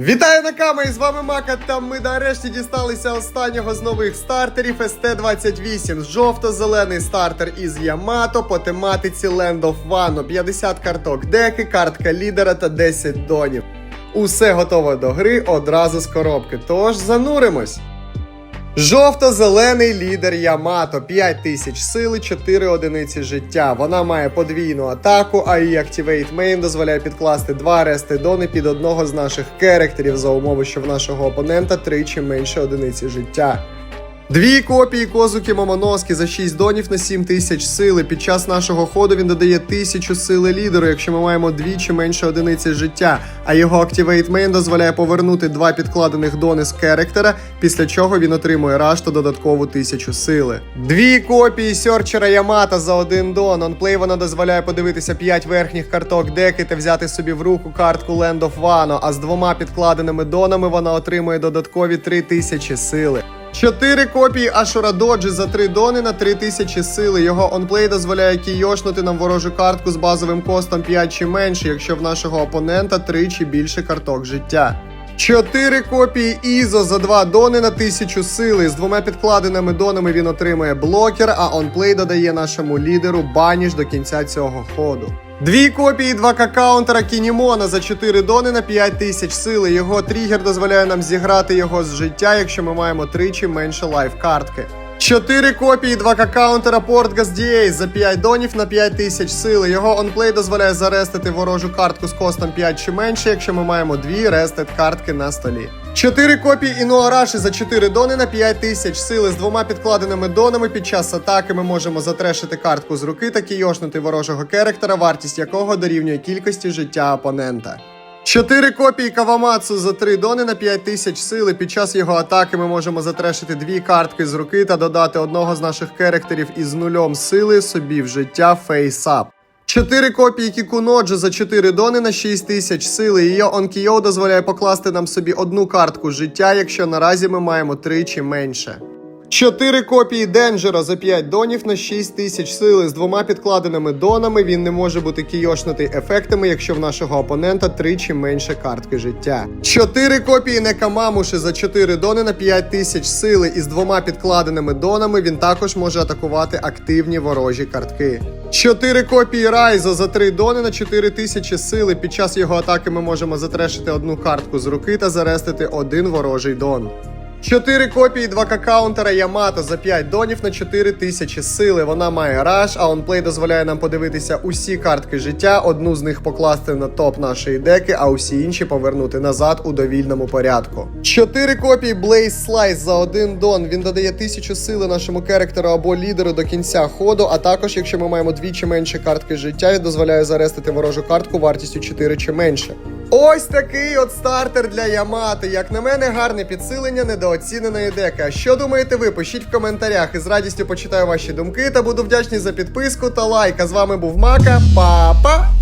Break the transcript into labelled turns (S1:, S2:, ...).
S1: Вітаю наками! камері, з вами Мака. Та ми нарешті дісталися останнього з нових стартерів СТ-28. Жовто-зелений стартер із Ямато по тематиці Land of Wano. 50 карток деки, картка лідера та 10 донів. Усе готово до гри одразу з коробки. Тож зануримось. Жовто-зелений лідер Ямато, 5000 сили, 4 одиниці життя. Вона має подвійну атаку, а її Activate Main дозволяє підкласти два рестидони під одного з наших керектерів за умови, що в нашого опонента тричі менше одиниці життя. Дві копії Козуки Момоноски за 6 донів на 7 тисяч сили. Під час нашого ходу він додає 1000 сили лідеру, якщо ми маємо двічі менше одиниці життя. А його Activate Main дозволяє повернути два підкладених дони з керектера, після чого він отримує раш додаткову 1000 сили. Дві копії Сьорчера Ямата за один дон. Онплей вона дозволяє подивитися 5 верхніх карток деки та взяти собі в руку картку Land of Wano, а з двома підкладеними донами вона отримує додаткові 3000 сили. Чотири копії Ашура Доджі за 3 дони на 3000 сили. Його онплей дозволяє кійошнути нам ворожу картку з базовим костом 5 чи менше, якщо в нашого опонента 3 чи більше карток життя. Чотири копії Ізо за 2 дони на 1000 сили. З двома підкладеними донами він отримує блокер, а онплей додає нашому лідеру баніш до кінця цього ходу. Дві копії 2К каунтера Кінімона за 4 дони на 5000 сили. Його тригер дозволяє нам зіграти його з життя, якщо ми маємо тричі менше лайф картки. Чотири копії 2К каунтера Портгас Дієй за 5 донів на 5000 сили. Його онплей дозволяє зарестити ворожу картку з костом 5 чи менше, якщо ми маємо дві рестет картки на столі. Чотири копії Інуараші за 4 дони на 5000 сили. З двома підкладеними донами під час атаки ми можемо затрешити картку з руки та кійошнути ворожого керектера, вартість якого дорівнює кількості життя опонента. Чотири копії Кавамацу за 3 дони на 5000 сили. Під час його атаки ми можемо затрешити дві картки з руки та додати одного з наших керектерів із нульом сили собі в життя фейсап. Чотири копії Кікуноджо за 4 дони на 6 тисяч сили. Її Онкіо дозволяє покласти нам собі одну картку життя, якщо наразі ми маємо 3 чи менше. Чотири копії Денджера за 5 донів на 6 тисяч сили з двома підкладеними донами. Він не може бути кійошнутий ефектами, якщо в нашого опонента тричі менше картки життя. Чотири копії Некамамуши за 4 дони на 5 тисяч сили і з двома підкладеними донами він також може атакувати активні ворожі картки. Чотири копії Райзо за 3 дони на 4 тисячі сили. Під час його атаки ми можемо затрешити одну картку з руки та зарестити один ворожий дон. Чотири копії 2К каунтера Ямато за 5 донів на 4 тисячі сили. Вона має раш, а онплей дозволяє нам подивитися усі картки життя, одну з них покласти на топ нашої деки, а усі інші повернути назад у довільному порядку. Чотири копії Blaze Slice за один дон. Він додає 1000 сили нашому керектеру або лідеру до кінця ходу, а також, якщо ми маємо двічі менше картки життя, і дозволяє зарестити ворожу картку вартістю 4 чи менше. Ось такий от стартер для Ямати. Як на мене, гарне підсилення недооціненої деки. Що думаєте ви? Пишіть в коментарях і з радістю почитаю ваші думки та буду вдячний за підписку та лайк. А з вами був Мака. Па-па!